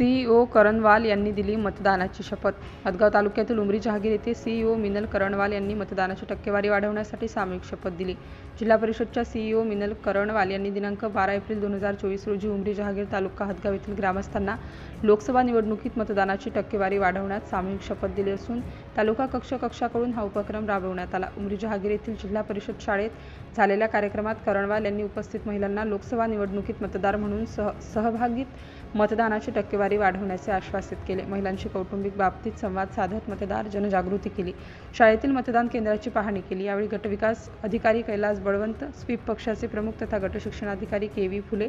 CEO Karanwal यांनी दिली मतदानाची शपथ. हदगाव तालुक्यातील उमरी जहागीर येथे सीईओ मिनल करणवाल यांनी मतदानाची टक्केवारी वाढवण्यासाठी सामूहिक शपथ दिली. जिल्हा परिषदच्या सीईओ मिनल करणवाल यांनी दिनांक बारा एप्रिल दोन हजार चोवीस रोजी उमरी जहागीर तालुका हदगाव येथील ग्रामस्थांना लोकसभा निवडणुकीत मतदानाची टक्केवारी वाढवण्यात सामूहिक शपथ दिली असून तालुका कक्ष कक्षाकडून हा उपक्रम राबवण्यात आला. उमरी जहागीर येथील जिल्हा परिषद शाळेत झालेल्या कार्यक्रमात करणवाल यांनी उपस्थित महिलांना लोकसभा निवडणुकीत मतदार म्हणून सह सहभागीत मतदानाची टक्केवारी वाढवण्याचे आश्वासित केले. महिलांशी कौटुंबिक बाबतीत संवाद साधत मतदार जनजागृती केली. शाळेतील मतदान केंद्राची पाहणी केली. यावेळी गटविकास अधिकारी कैलास बळवंत स्वीप पक्षाचे प्रमुख तथा गटशिक्षणाधिकारी के व्ही फुले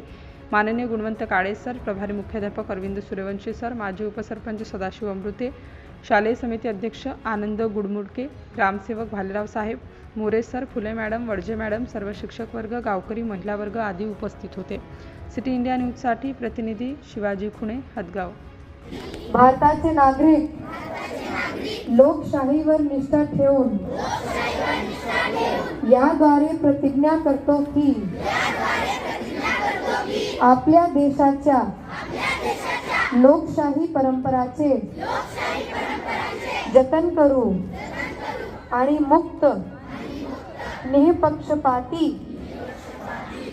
माननीय गुणवंत काळे सर प्रभारी मुख्याध्यापक अरविंद सूर्यवंशी सर माजी उपसरपंच सदाशिव अमृते शालेय समिती अध्यक्ष आनंद गुडमुडके ग्रामसेवक भालेराव साहेब More sir Phule madam Wadje madam सर्व शिक्षक वर्ग गावकरी महिला वर्ग आदी उपस्थित होते. सिटी इंडिया न्यूजसाठी प्रतिनिधी शिवाजी खुणे हदगाव. भारताचे नागरिक लोकशाहीवर निष्ठा ठेवून याद्वारे प्रतिज्ञा करतो की आपल्या देशाच्या लोकशाही परंपराचे जतन करू आणि मुक्त निःपक्षपाती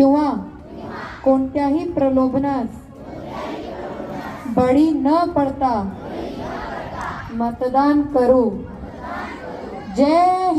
किंवा कोणत्याही प्रलोभनास बळी न पडता मतदान करू. जय